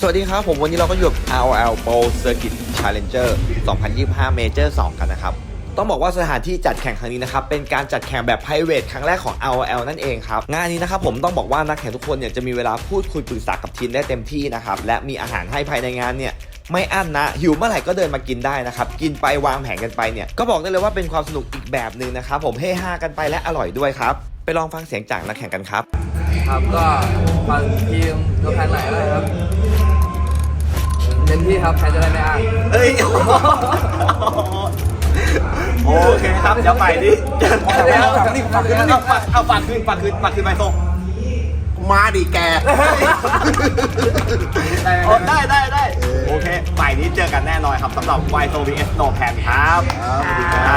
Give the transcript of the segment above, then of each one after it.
สวัสดีครับ ผมวันนี้เราก็อยู่กับ ROL Pro Circuit Challenger 2025 Major 2 กันนะครับ ต้องบอกว่าสถานที่จัดแข่งครั้งนี้นะครับ เป็นการจัดแข่งแบบ private ครั้งแรกของ ROL นั่นเองครับ งานนี้นะครับผมต้องบอกว่านักแข่งทุกคนเนี่ยจะมีเวลาพูดคุยปรึกษากับทีมได้เต็มที่นะครับ และมีอาหารให้ภายในงานเนี่ยไม่อั้นนะ หิวเมื่อไหร่ก็เดินมากินได้นะครับ กินไปวางแผนกันไปเนี่ยก็บอกได้เลยว่าเป็นความสนุกอีกแบบหนึ่งนะครับผมเฮฮากันไปและอร่อยด้วยครับไปลองฟังเสียงจากนักแข่งกันครับ ครับก็ฟังทีมตัวแทนไหนเลยครับ เต็มที่ครับใครจะได้ไม่อ้างเอ้ย โอเคครับเดี๋ยวไปดิเดี๋ยวฝากนี่ฝากคืนนี่ฝากเอาฝากคืนฝากคืนฝากคืนไปส่งมาดิแก โอ้ได้ได้ได้โอเคฝ่ายนี้เจอกันแน่นอนครับสำหรับ y s o vs No Pan ครับ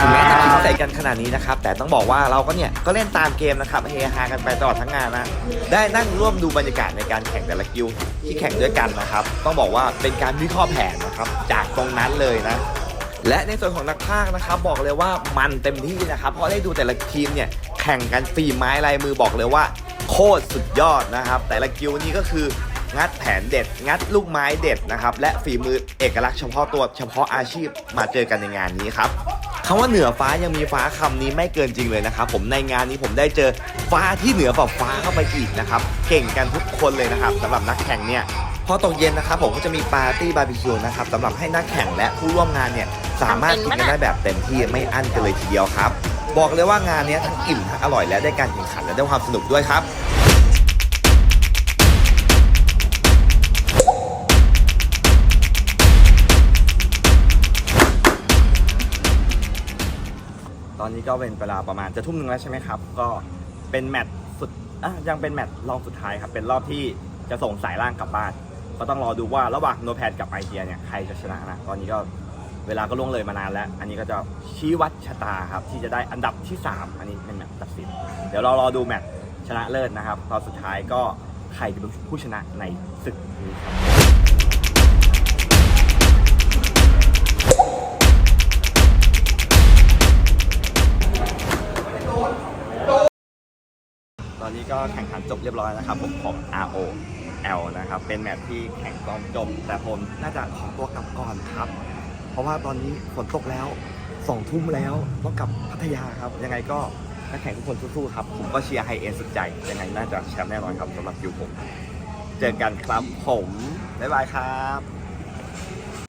ถึงแม้จะคิดใส่กันขนาดนี้นะครับ แต่ต้องบอกว่าเราก็เนี่ย ก็เล่นตามเกมนะครับเฮฮากันไปตลอดทั้งงานนะ ได้นั่งร่วมดูบรรยากาศในการแข่งแต่ละกิลด์ที่แข่งด้วยกันนะครับ ต้องบอกว่าเป็นการวิเคราะห์แผนนะครับ จากตรงนั้นเลยนะและในส่วนของนักพากย์นะครับบอกเลยว่ามันเต็มที่นะครับเพราะได้ดูแต่ละทีมเนี่ยแข่งกันฝีไม้ลายมือบอกเลยว่า โคตรสุดยอดนะครับ แต่ละกิลด์นี้ก็คือ งัดแผนเด็ด งัดลูกไม้เด็ดนะครับ และฝีมือเอกลักษณ์เฉพาะตัวเฉพาะอาชีพมาเจอกันในงานนี้ครับคำว่าเหนือฟ้ายังมีฟ้าคำนี้ไม่เกินจริงเลยนะครับ ผมในงานนี้ผมได้เจอฟ้าที่เหนือกว่าฟ้าเข้าไปอีกนะครับ เก่งกันทุกคนเลยนะครับสำหรับนักแข่งเนี่ยพอตกเย็นนะครับผมก็จะมีปาร์ตี้บาร์บีคิวนะครับสำหรับให้นักแข่งและผู้ร่วมงานเนี่ยสามารถกินกันได้แบบเต็มที่ไม่อั้นกันเลยทีเดียวครับ บอกเลยว่างานนี้ทั้งอิ่มทั้งอร่อยและได้การแข่งขันและได้ความสนุกด้วยครับ ตอนนี้ก็เป็นเวลาประมาณจะทุ่มหนึ่งแล้วใช่ไหมครับ ก็เป็นแมตช์สุดอะยังเป็นแมตช์รอบสุดท้ายครับ เป็นรอบที่จะส่งสายล่างกลับบ้าน ก็ต้องรอดูว่าระหว่างโนแพดกับไอเทียเนี่ยใครจะชนะนะ ตอนนี้ก็เวลาก็ล่วงเลยมานานแล้ว อันนี้ก็จะชี้วัดชะตาครับที่จะได้อันดับที่ 3 อันนี้เป็นแมตช์ตัดสิน เดี๋ยวเรารอดูแมตช์ชนะเลิศนะครับ ตอนสุดท้ายก็ใครจะเป็นผู้ชนะในศึกนี้ครับ ตอนนี้ก็แข่งขันจบเรียบร้อยนะครับ ผมของ RO L นะครับ เป็นแมตช์ที่แข่งตอนจบ แต่ผมน่าจะขอตัวกลับก่อนครับ เพราะว่าตอนนี้ฝนตกแล้วสองทุ่มแล้วต้องกลับพัทยาครับ ยังไงก็นักแข่งทุกคนสู้ๆครับ ผมก็เชียร์ไฮเอ็นสุดใจ ยังไงน่าจะแชมป์แน่นอนครับสำหรับคิวผม เจอกันครับผม บ๊ายบายครับ